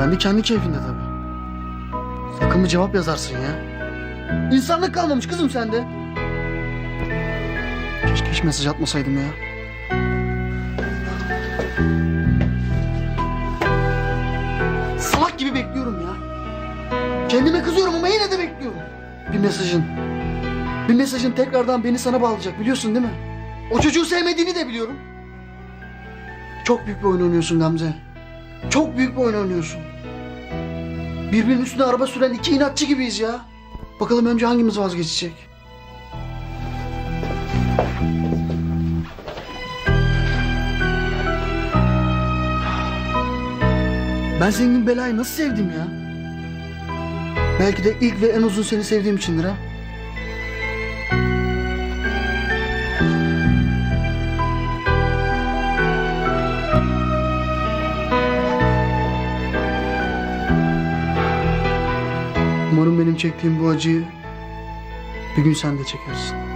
Hanımefendi kendi keyfinde tabii. Sakın bir cevap yazarsın ya. İnsanlık kalmamış kızım sende. Keşke hiç mesaj atmasaydım ya. Salak gibi bekliyorum ya. Kendime kızıyorum ama yine de bekliyorum. Bir mesajın. Bir mesajın tekrardan beni sana bağlayacak biliyorsun değil mi? O çocuğu sevmediğini de biliyorum. Çok büyük bir oyun oynuyorsun Gamze. Çok büyük bir oyun oynuyorsun. Birbirinin üstüne araba süren iki inatçı gibiyiz ya. Bakalım önce hangimiz vazgeçecek? Ben gibi belayı nasıl sevdim ya? Belki de ilk ve en uzun seni sevdiğim içindir ha. Umarım benim çektiğim bu acıyı bir gün sen de çekersin.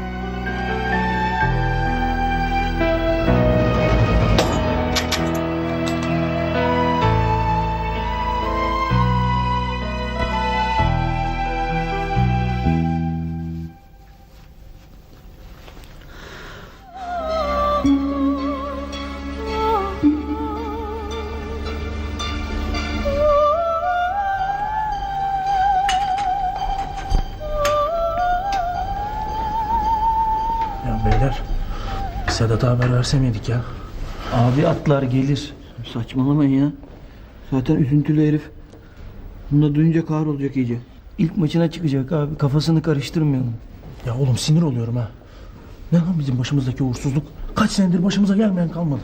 Sedat'a haber verse miydik ya? Abi atlar gelir. Saçmalamayın ya. Zaten üzüntülü herif. Bunu da duyunca kahrolacak iyice. İlk maçına çıkacak abi. Kafasını karıştırmayalım. Ya oğlum sinir oluyorum ha. Ne lan bizim başımızdaki uğursuzluk? Kaç senedir başımıza gelmeyen kalmadı.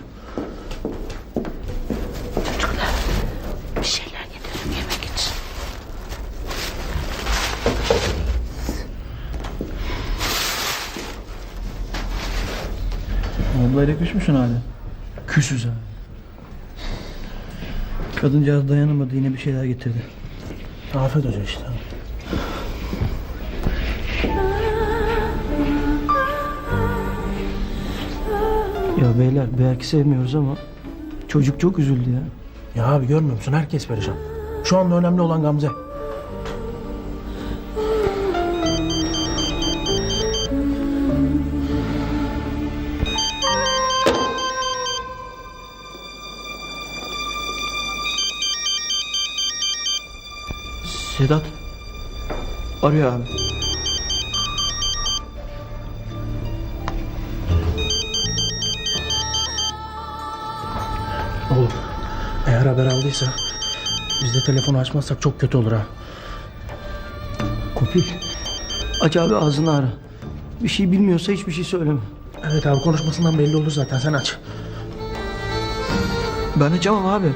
Bir şeyler getirin yemek için. Ablayla küsmüşsün hali. Küsüz ha. Kadıncağız dayanamadı yine bir şeyler getirdi. Afet Hoca işte. Ya beyler belki sevmiyoruz ama çocuk çok üzüldü ya. Ya abi görmüyor musun? Herkes perişan. Şu anda önemli olan Gamze. Sedat arıyor abi. Oğlum eğer haber aldıysa biz de telefonu açmazsak çok kötü olur ha. Kopil. Aç abi ağzını ara. Bir şey bilmiyorsa hiçbir şey söyleme. Evet abi konuşmasından belli olur zaten sen aç. Ben açamam abi.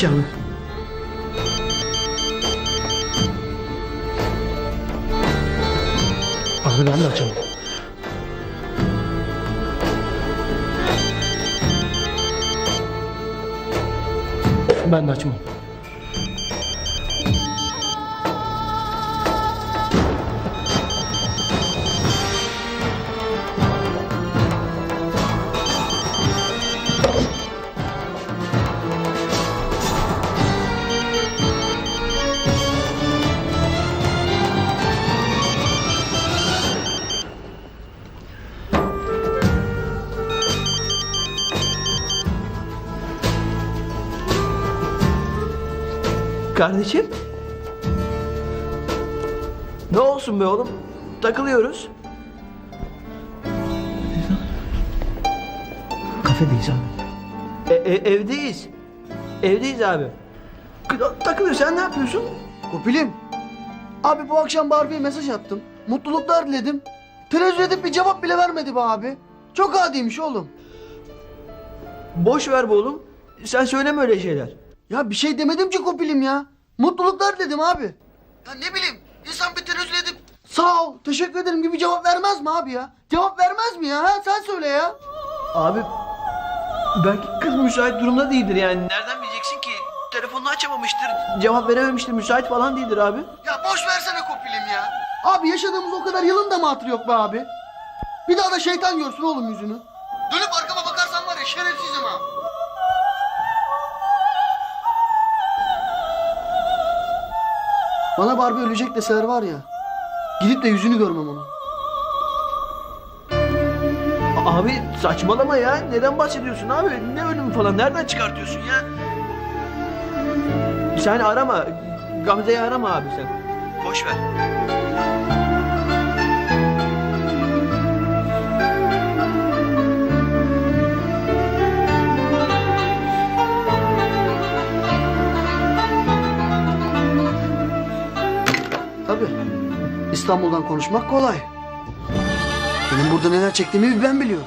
Aç abi. Abi ben de açamam. Ben de açmam. Kardeşim. Ne olsun be oğlum? Takılıyoruz. Kafedeyiz abi. E, e- evdeyiz. Evdeyiz abi. Takılıyor sen ne yapıyorsun? Kopilim. Abi bu akşam Barbie'ye mesaj attım. Mutluluklar diledim. Tenezzül edip bir cevap bile vermedi be abi. Çok adiymiş oğlum. Boş ver be oğlum. Sen söyleme öyle şeyler. Ya bir şey demedim ki Kopilim ya. Mutluluklar dedim abi. Ya ne bileyim insan bir tenezzül edip sağ ol teşekkür ederim gibi cevap vermez mi abi ya? Cevap vermez mi ya? Ha? Sen söyle ya. Abi belki kız müsait durumda değildir yani. Nereden bileceksin ki? Telefonunu açamamıştır. Cevap verememiştir. Müsait falan değildir abi. Ya boş versene Kopilim ya. Abi yaşadığımız o kadar yılın da mı hatırı yok be abi? Bir daha da şeytan görsün oğlum yüzünü. Dönüp arkama bakarsan var ya şerefsizim ha. Bana Barbie ölecek deseler var ya. Gidip de yüzünü görmem onun. Abi saçmalama ya. Neden bahsediyorsun abi? Ne ölümü falan? Nereden çıkartıyorsun ya? Sen arama. Gamze'yi arama abi sen. Boş ver. İstanbul'dan konuşmak kolay. Benim burada neler çektiğimi ben biliyorum.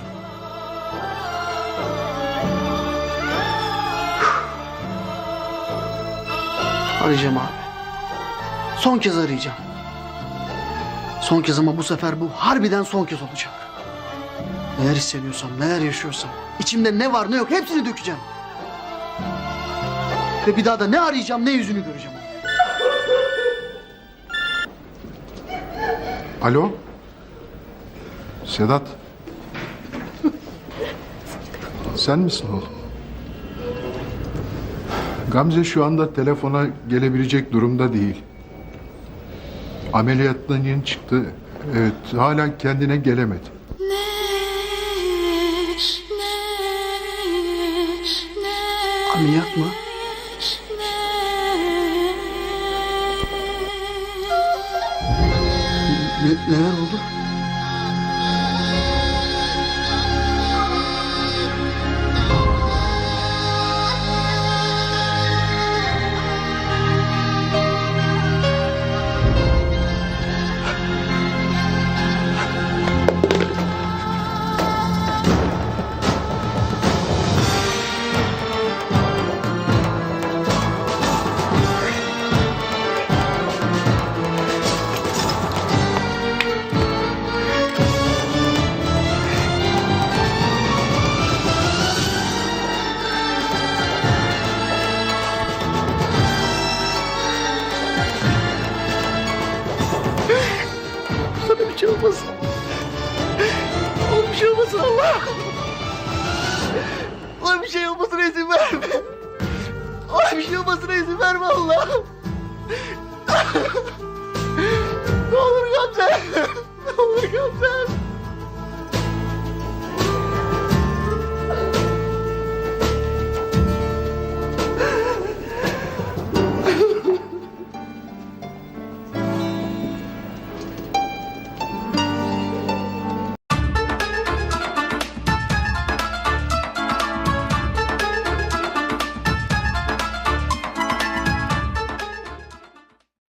Arayacağım abi. Son kez arayacağım. Son kez ama bu sefer bu harbiden son kez olacak. Neler hissediyorsam, neler yaşıyorsam, içimde ne var ne yok hepsini dökeceğim. Ve bir daha da ne arayacağım ne yüzünü göreceğim. Alo? Sedat. Sen misin oğlum? Gamze şu anda telefona gelebilecek durumda değil. Ameliyattan yeni çıktı. Evet, hala kendine gelemedi. Ameliyat mı? Ne, neler olmasın. Oğlum bir şey izin verme. Oğlum şey izin verme Allah'ım.